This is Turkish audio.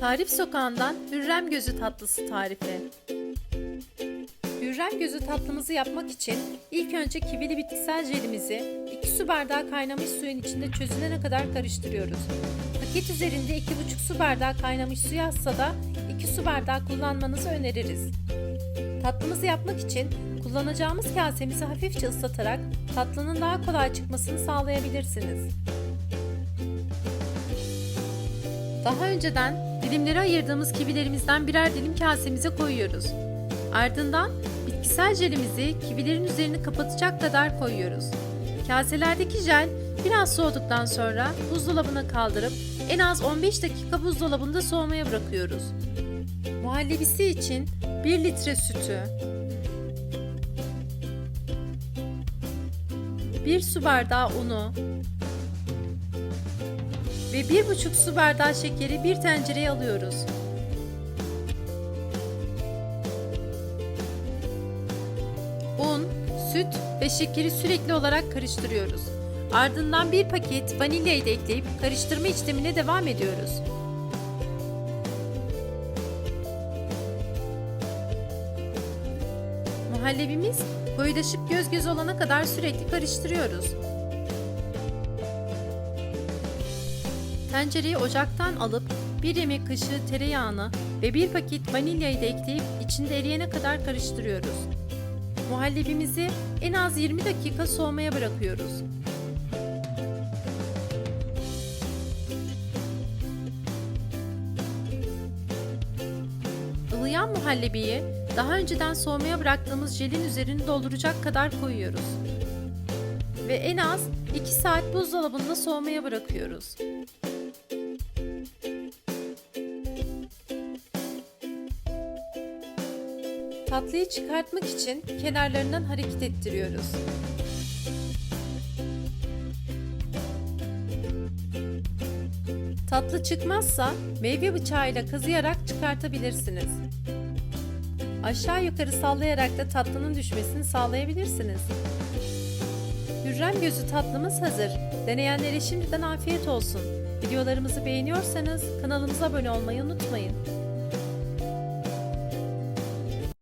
Tarif Sokağı'ndan Hürrem Gözü tatlısı tarifi. Hürrem Gözü tatlımızı yapmak için ilk önce kivili bitkisel jelimizi 2 su bardağı kaynamış suyun içinde çözülene kadar karıştırıyoruz. Paket üzerinde 2,5 su bardağı kaynamış su yazsa da 2 su bardağı kullanmanızı öneririz. Tatlımızı yapmak için kullanacağımız kasemizi hafifçe ıslatarak tatlının daha kolay çıkmasını sağlayabilirsiniz. Daha önceden dilimlere ayırdığımız kivilerimizden birer dilim kasemize koyuyoruz. Ardından bitkisel jelimizi kivilerin üzerini kapatacak kadar koyuyoruz. Kaselerdeki jel biraz soğuduktan sonra buzdolabına kaldırıp en az 15 dakika buzdolabında soğumaya bırakıyoruz. Muhallebisi için 1 litre sütü, 1 su bardağı unu, ve 1,5 su bardağı şekeri bir tencereye alıyoruz. Un, süt ve şekeri sürekli olarak karıştırıyoruz. Ardından bir paket vanilyayı da ekleyip karıştırma işlemine devam ediyoruz. Muhallebimiz koyulaşıp göz göz olana kadar sürekli karıştırıyoruz. Tencereyi ocaktan alıp bir yemek kaşığı tereyağını ve bir paket vanilyayı da ekleyip içinde eriyene kadar karıştırıyoruz. Muhallebimizi en az 20 dakika soğumaya bırakıyoruz. Ilıyan muhallebiyi daha önceden soğumaya bıraktığımız jelin üzerine dolduracak kadar koyuyoruz. Ve en az 2 saat buzdolabında soğumaya bırakıyoruz. Tatlıyı çıkartmak için kenarlarından hareket ettiriyoruz. Tatlı çıkmazsa meyve bıçağıyla kazıyarak çıkartabilirsiniz. Aşağı yukarı sallayarak da tatlının düşmesini sağlayabilirsiniz. Hürrem gözü tatlımız hazır. Deneyenlere şimdiden afiyet olsun. Videolarımızı beğeniyorsanız kanalımıza abone olmayı unutmayın.